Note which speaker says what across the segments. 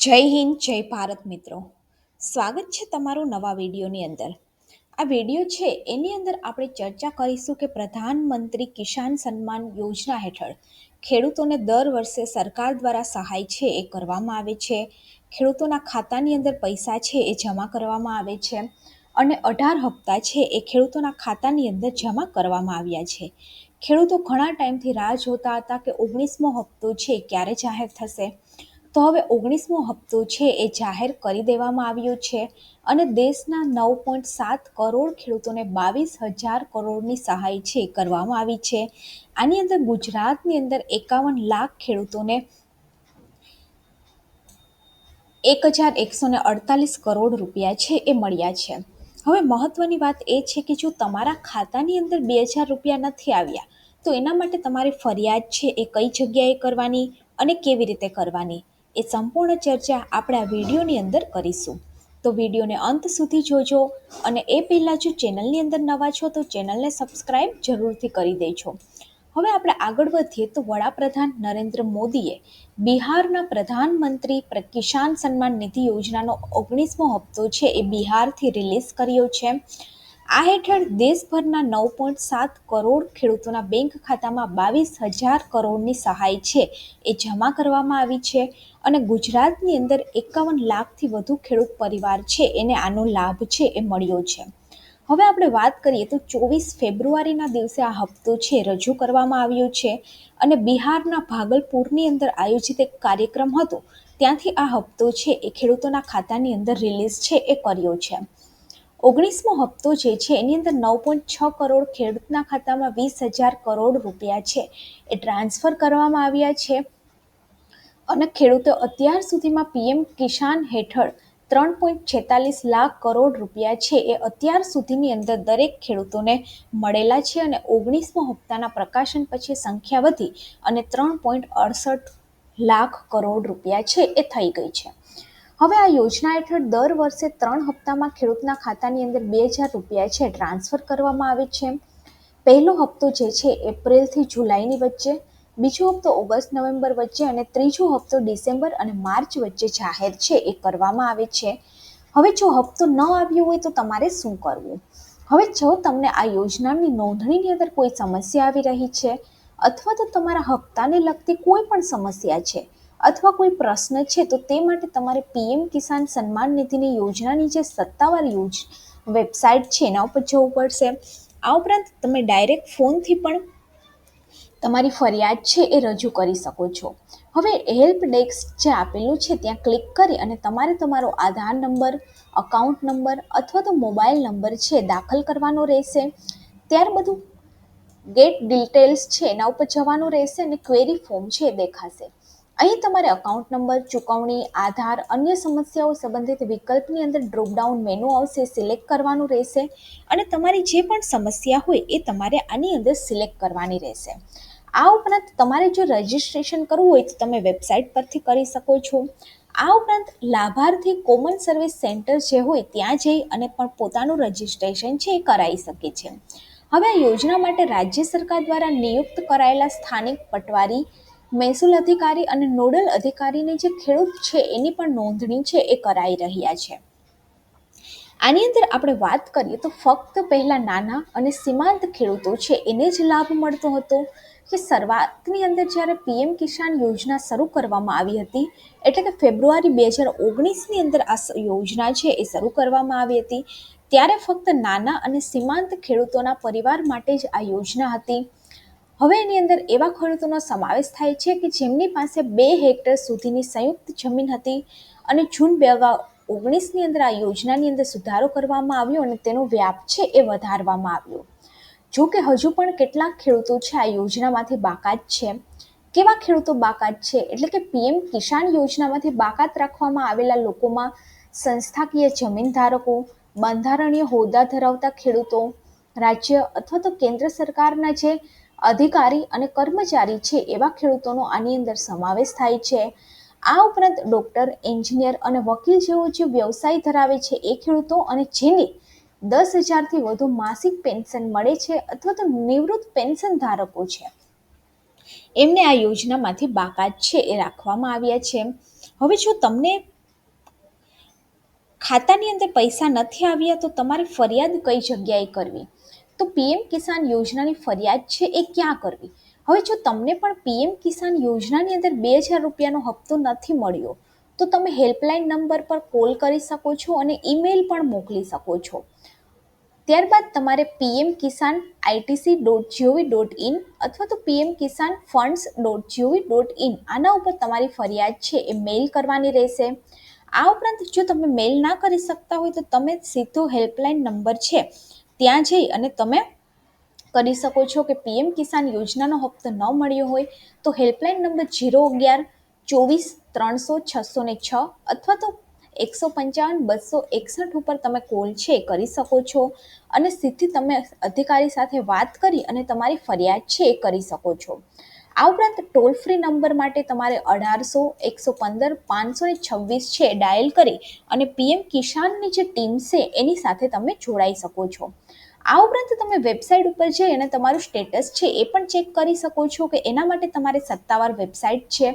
Speaker 1: જય હિન્દ, જય ભારત મિત્રો. સ્વાગત છે તમારું નવા વિડીયોની અંદર. આ વીડિયો છે, એની અંદર આપણે ચર્ચા કરીશું કે પ્રધાનમંત્રી કિસાન સન્માન યોજના હેઠળ ખેડૂતોને દર વર્ષે સરકાર દ્વારા સહાય છે એ કરવામાં આવે છે. ખેડૂતોના ખાતાની અંદર પૈસા છે એ જમા કરવામાં આવે છે અને અઢાર હપ્તા છે એ ખેડૂતોના ખાતાની અંદર જમા કરવામાં આવ્યા છે. ખેડૂતો ઘણા ટાઈમથી રાહ જોતા હતા કે ઓગણીસમો હપ્તો છે ક્યારે જાહેર થશે? તો હવે ઓગણીસમો હપ્તો છે એ જાહેર કરી દેવામાં આવ્યો છે અને દેશના નવ પોઈન્ટ સાત કરોડ ખેડૂતોને બાવીસ હજાર કરોડની સહાય છે કરવામાં આવી છે. આની અંદર ગુજરાતની અંદર એકાવન લાખ ખેડૂતોને એક હજાર એકસો ને અડતાલીસ કરોડ રૂપિયા છે એ મળ્યા છે. હવે મહત્વની વાત એ છે કે જો તમારા ખાતાની અંદર બે હજાર રૂપિયા નથી આવ્યા, તો એના માટે તમારી ફરિયાદ છે એ કઈ જગ્યાએ કરવાની અને કેવી રીતે કરવાની? એ સંપૂર્ણ ચર્ચા આપણે આ વિડીયોની અંદર કરીશું. તો વિડીયોને અંત સુધી જોજો અને એ પહેલાં જો ચેનલની અંદર નવા છો તો ચેનલને સબસ્ક્રાઈબ જરૂરથી કરી દેજો. હવે આપણે આગળ વધીએ તો વડાપ્રધાન નરેન્દ્ર મોદીએ બિહારના પ્રધાનમંત્રી કિસાન સન્માન નિધિ યોજનાનો ઓગણીસમો હપ્તો છે એ બિહારથી રિલીઝ કર્યો છે. આ હેઠળ દેશભરના નવ પોઈન્ટ સાત કરોડ ખેડૂતોના બેંક ખાતામાં બાવીસ હજાર કરોડની સહાય છે, એ જમા કરવામાં આવી છે અને ગુજરાતની અંદર એકાવન લાખથી વધુ ખેડૂત પરિવાર છે, એને આનો લાભ છે, એ મળ્યો છે. હવે આપણે વાત કરીએ તો ચોવીસ ફેબ્રુઆરીના દિવસે આ હપ્તો છે, રજૂ કરવામાં આવ્યો છે અને બિહારના ભાગલપુરની અંદર આયોજિત એક કાર્યક્રમ હતો, ત્યાંથી આ હપ્તો છે, એ ખેડૂતોના ખાતાની અંદર રિલીઝ છે, એ કર્યો છે. ઓગણીસમો હપ્તો જે છે, એની અંદર નવ પોઈન્ટ છ કરોડ ખેડૂતના ખાતામાં વીસ હજાર કરોડ રૂપિયા છે. એ ટ્રાન્સફર કરવામાં આવ્યા છે અને ખેડૂતો અત્યાર સુધીમાં પીએમ કિસાન હેઠળ ત્રણ પોઈન્ટ છેતાલીસ લાખ કરોડ રૂપિયા છે. એ અત્યાર સુધીની અંદર દરેક ખેડૂતોને મળેલા છે અને ઓગણીસમો હપ્તાના પ્રકાશન પછી સંખ્યા વધી અને ત્રણ પોઈન્ટ અડસઠ લાખ કરોડ રૂપિયા છે એ થઈ ગઈ છે. હવે આ યોજના હેઠળ દર વર્ષે ત્રણ હપ્તામાં ખેડૂતના ખાતાની અંદર બે હજાર રૂપિયા છે ટ્રાન્સફર કરવામાં આવે છે. પહેલો હપ્તો જે છે એપ્રિલથી જુલાઈની વચ્ચે, બીજો હપ્તો ઓગસ્ટ, નવેમ્બર વચ્ચે અને ત્રીજો હપ્તો ડિસેમ્બર અને માર્ચ વચ્ચે જાહેર છે એ કરવામાં આવે છે. હવે જો હપ્તો ન આવ્યો હોય તો તમારે શું કરવું? હવે જો તમને આ યોજનાની નોંધણીની અંદર કોઈ સમસ્યા આવી રહી છે અથવા તો તમારા હપ્તાને લગતી કોઈ પણ સમસ્યા છે અથવા કોઈ પ્રશ્ન છે, તો તે માટે તમારે પીએમ કિસાન સન્માન નિધિની યોજનાની જે સત્તાવાર યોજ વેબસાઇટ છે, એના ઉપર જવું પડશે. આ ઉપરાંત તમે ડાયરેક્ટ ફોનથી પણ તમારી ફરિયાદ છે, એ રજૂ કરી શકો છો. હવે હેલ્પ ડેસ્ક જે આપેલું છે, ત્યાં ક્લિક કરી અને તમારે તમારો આધાર નંબર, અકાઉન્ટ નંબર અથવા તો મોબાઈલ નંબર છે, દાખલ કરવાનો રહેશે. ત્યાર બધું ગેટ ડિટેલ્સ છે, એના ઉપર જવાનું રહેશે અને ક્વેરી ફોર્મ છે, એ દેખાશે. અહીં તમારે અકાઉન્ટ નંબર ચૂકવણી, આધાર, અન્ય સમસ્યાઓ સંબંધિત વિકલ્પની અંદર ડ્રોપડાઉન મેનુ આવશે સિલેક્ટ કરવાનું રહેશે અને તમારી જે પણ સમસ્યા હોય એ તમારે આની અંદર સિલેક્ટ કરવાની રહેશે. આ ઉપરાંત તમારે જો રજિસ્ટ્રેશન કરવું હોય તો તમે વેબસાઇટ પરથી કરી શકો છો. આ ઉપરાંત લાભાર્થી કોમન સર્વિસ સેન્ટર જે હોય ત્યાં જઈ અને પણ પોતાનું રજિસ્ટ્રેશન છે એ કરાવી શકે છે. હવે આ યોજના માટે રાજ્ય સરકાર દ્વારા નિયુક્ત કરાયેલા સ્થાનિક પટવારી મહેસૂલ અધિકારી અને નોડલ અધિકારીની જે ખેડૂત છે, એની પણ નોંધણી છે, એ કરાઈ રહ્યા છે. આની અંદર આપણે વાત કરીએ તો ફક્ત પહેલાં નાના અને સીમાંત ખેડૂતો છે, એને જ લાભ મળતો હતો કે શરૂઆતની અંદર જ્યારે પીએમ કિસાન યોજના શરૂ કરવામાં આવી હતી, એટલે કે ફેબ્રુઆરી બે હજાર ઓગણીસની અંદર આ યોજના છે, એ શરૂ કરવામાં આવી હતી, ત્યારે ફક્ત નાના અને સીમાંત ખેડૂતોના પરિવાર માટે જ આ યોજના હતી. હવે એની અંદર એવા ખેડૂતોનો સમાવેશ થાય છે કે જેમની પાસે બે હેક્ટર સુધીની સંયુક્ત જમીન હતી અને જૂન બે હજાર ઓગણીસની અંદર આ યોજનાની અંદર સુધારો કરવામાં આવ્યો અને તેનો વ્યાપ છે એ વધારવામાં આવ્યો. જો કે હજુ પણ કેટલાક ખેડૂતો છે આ યોજનામાંથી બાકાત છે. કેવા ખેડૂતો બાકાત છે? એટલે કે પીએમ કિસાન યોજનામાંથી બાકાત રાખવામાં આવેલા લોકોમાં સંસ્થાકીય જમીન ધારકો બંધારણીય હોદ્દા ધરાવતા ખેડૂતો, રાજ્ય અથવા તો કેન્દ્ર સરકારના જે અધિકારી અને કર્મચારી છે એવા ખેડૂતોનો આની અંદર સમાવેશ થાય છે. આ ઉપરાંત ડૉક્ટર, એન્જિનિયર અને વકીલ જેવો જે વ્યવસાય ધરાવે છે એ ખેડૂતો અને જેને દસ હજારથી વધુ માસિક પેન્શન મળે છે અથવા તો નિવૃત્ત પેન્શન ધારકો છે. એમને આ યોજનામાંથી બાકાત છે એ રાખવામાં આવ્યા છે. હવે જો તમને ખાતાની અંદર પૈસા નથી આવ્યા તો તમારે ફરિયાદ કઈ જગ્યાએ કરવી? તો પીએમ કિસાન યોજનાની ફરિયાદ છે એ ક્યાં કરવી? હવે જો તમને પણ પીએમ કિસાન યોજનાની અંદર બે હજાર રૂપિયાનો હપ્તો નથી મળ્યો, તો તમે હેલ્પલાઇન નંબર પર કોલ કરી શકો છો અને ઈમેલ પણ મોકલી શકો છો. ત્યારબાદ તમારે PM Kisan ITC dot gov dot in અથવા તો PM Kisan funds dot gov dot in આના ઉપર તમારી ફરિયાદ છે એ મેઇલ કરવાની રહેશે. આ ઉપરાંત જો તમે મેઇલ ના કરી શકતા હોય તો તમે સીધો હેલ્પલાઇન નંબર છે ત્યાં જઈ અને તમે કરી શકો છો કે પીએમ કિસાન યોજનાનો હપ્તો ન મળ્યો હોય તો હેલ્પલાઇન નંબર જીરો અગિયાર, ચોવીસ, ત્રણસો, છસો ને છ અથવા તો એકસો પંચાવન, બસો એકસઠ ઉપર તમે કોલ છે કરી શકો છો. અને સીધી તમે અધિકારી સાથે વાત કરી અને તમારી ફરિયાદ છે એ કરી શકો છો. આ ઉપરાંત ટોલ ફ્રી નંબર માટે તમારે અઢારસો, એકસો પંદર, પાંચસો ને છવ્વીસ છે ડાયલ કરી અને પીએમ કિસાનની જે ટીમ છે એની સાથે તમે જોડાઈ શકો છો. આ ઉપરાંત તમે વેબસાઇટ ઉપર જઈ અને તમારું સ્ટેટસ છે એ પણ ચેક કરી શકો છો કે એના માટે તમારે સત્તાવાર વેબસાઇટ છે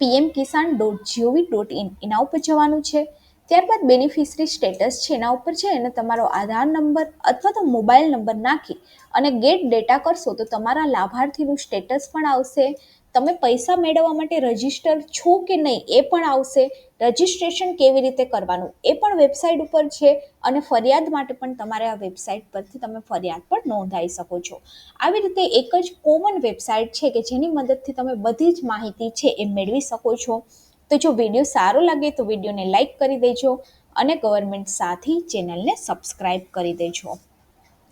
Speaker 1: PM Kisan dot gov dot in એના ઉપર જવાનું છે. ત્યારબાદ બેનિફિશરી સ્ટેટસ છે એના ઉપર છે અને તમારો આધાર નંબર અથવા તો મોબાઈલ નંબર નાખી અને ગેટ ડેટા કરશો તો તમારા લાભાર્થીનું સ્ટેટસ પણ આવશે. તમે પૈસા મેળવવા માટે રજિસ્ટર છો કે નહીં એ પણ આવશે. રજિસ્ટ્રેશન કેવી રીતે કરવાનું એ પણ વેબસાઇટ ઉપર છે અને ફરિયાદ માટે પણ તમારે આ વેબસાઇટ પરથી તમે ફરિયાદ પણ નોંધાવી શકો છો. આવી રીતે એક જ કોમન વેબસાઇટ છે કે જેની મદદથી તમે બધી જ માહિતી છે એ મેળવી શકો છો. તો જો વીડિયો સારો લાગે તો વિડીયોને લાઇક કરી દેજો અને ગવર્મેન્ટ સાથી ચેનલને સબસ્ક્રાઈબ કરી દેજો.